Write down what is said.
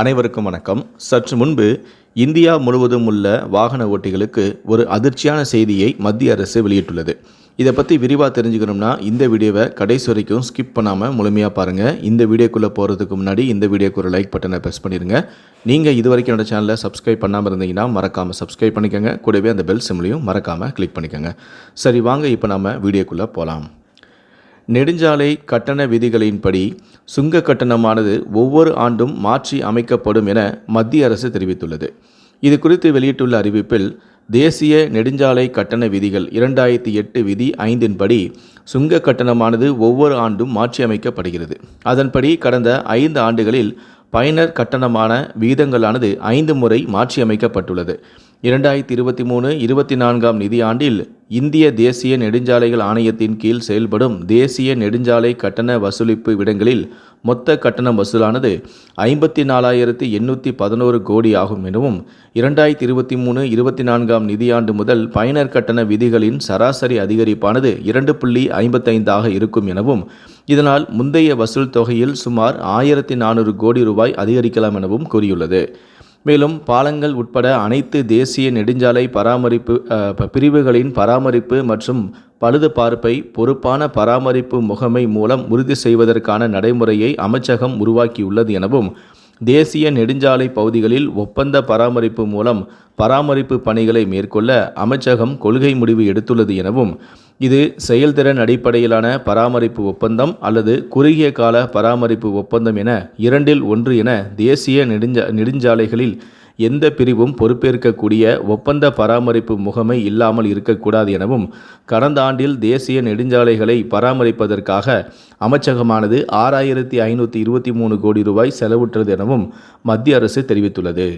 அனைவருக்கும் வணக்கம். சற்று முன்பு இந்தியா முழுவதும் உள்ள வாகன ஓட்டிகளுக்கு ஒரு அதிர்ச்சியான செய்தியை மத்திய அரசு வெளியிட்டுள்ளது. இதை பற்றி விரிவாக தெரிஞ்சுக்கணும்னா இந்த வீடியோவை கடைசி வரைக்கும் ஸ்கிப் பண்ணாமல் முழுமையாக பாருங்கள் இந்த வீடியோக்குள்ளே போகிறதுக்கு முன்னாடி இந்த வீடியோக்கு ஒரு லைக் பட்டனை ப்ரெஸ் பண்ணிடுங்க நீங்கள் இது வரைக்கும் என்னோட சேனலை சப்ஸ்கிரைப் பண்ணாமல் இருந்தீங்கன்னா மறக்காமல் சப்ஸ்கிரைப் பண்ணிக்கோங்க. கூடவே அந்த பெல் சிம்லையும் மறக்காமல் கிளிக் பண்ணிக்கோங்க. சரி வாங்க இப்போ நம்ம வீடியோக்குள்ளே போகலாம் நெடுஞ்சாலை கட்டண விதிகளின்படி சுங்க கட்டணமானது ஒவ்வொரு ஆண்டும் மாற்றி அமைக்கப்படும் என மத்திய அரசு தெரிவித்துள்ளது. இது குறித்து வெளியிட்டுள்ள அறிவிப்பில் தேசிய நெடுஞ்சாலை கட்டண விதிகள் இரண்டாயிரத்தி எட்டு விதி ஐந்தின்படி சுங்க கட்டணமானது ஒவ்வொரு ஆண்டும் மாற்றியமைக்கப்படுகிறது அதன்படி கடந்த ஐந்து ஆண்டுகளில் பயனர் கட்டணமான விகிதங்களானது ஐந்து முறை மாற்றியமைக்கப்பட்டுள்ளது இரண்டாயிரத்தி இருபத்தி மூணு இருபத்தி நான்காம் நிதியாண்டில் இந்திய தேசிய நெடுஞ்சாலைகள் ஆணையத்தின் கீழ் செயல்படும் தேசிய நெடுஞ்சாலை கட்டண வசூலிப்பு விடங்களில் மொத்த கட்டணம் வசூலானது ஐம்பத்தி நாலாயிரத்தி எண்ணூற்றி பதினோரு கோடி ஆகும் எனவும் இரண்டாயிரத்தி இருபத்தி மூணு இருபத்தி நான்காம் நிதியாண்டு முதல் பயனர் கட்டண விதிகளின் சராசரி அதிகரிப்பானது இரண்டு புள்ளி ஐம்பத்தைந்தாக இருக்கும் எனவும் இதனால் முந்தைய வசூல் தொகையில் சுமார் ஆயிரத்தி நானூறு கோடி ரூபாய் அதிகரிக்கலாம் எனவும் கூறியுள்ளது. மேலும் பாலங்கள் உட்பட அனைத்து தேசிய நெடுஞ்சாலை பராமரிப்பு பிரிவுகளின் பராமரிப்பு மற்றும் பழுது பார்ப்பை பொறுப்பான பராமரிப்பு முகமை மூலம் உறுதி செய்வதற்கான நடைமுறையை அமைச்சகம் உருவாக்கியுள்ளது எனவும் தேசிய நெடுஞ்சாலை பகுதிகளில் ஒப்பந்த பராமரிப்பு மூலம் பராமரிப்பு பணிகளை மேற்கொள்ள அமைச்சகம் கொள்கை முடிவு எடுத்துள்ளது எனவும் இது செயல்திறன் அடிப்படையிலான பராமரிப்பு ஒப்பந்தம் அல்லது குறுகிய கால பராமரிப்பு ஒப்பந்தம் என இரண்டில் ஒன்று என தேசிய நெடுஞ்சா நெடுஞ்சாலைகளில் எந்த பிரிவும் பொறுப்பேற்கக்கூடிய ஒப்பந்த பராமரிப்பு முகமை இல்லாமல் இருக்கக்கூடாது எனவும் கடந்த ஆண்டில் தேசிய நெடுஞ்சாலைகளை பராமரிப்பதற்காக அமைச்சகமானது ஆறாயிரத்தி ஐநூற்றி இருபத்தி மூணு கோடி ரூபாய் செலவுற்றது எனவும் மத்திய அரசு தெரிவித்துள்ளது.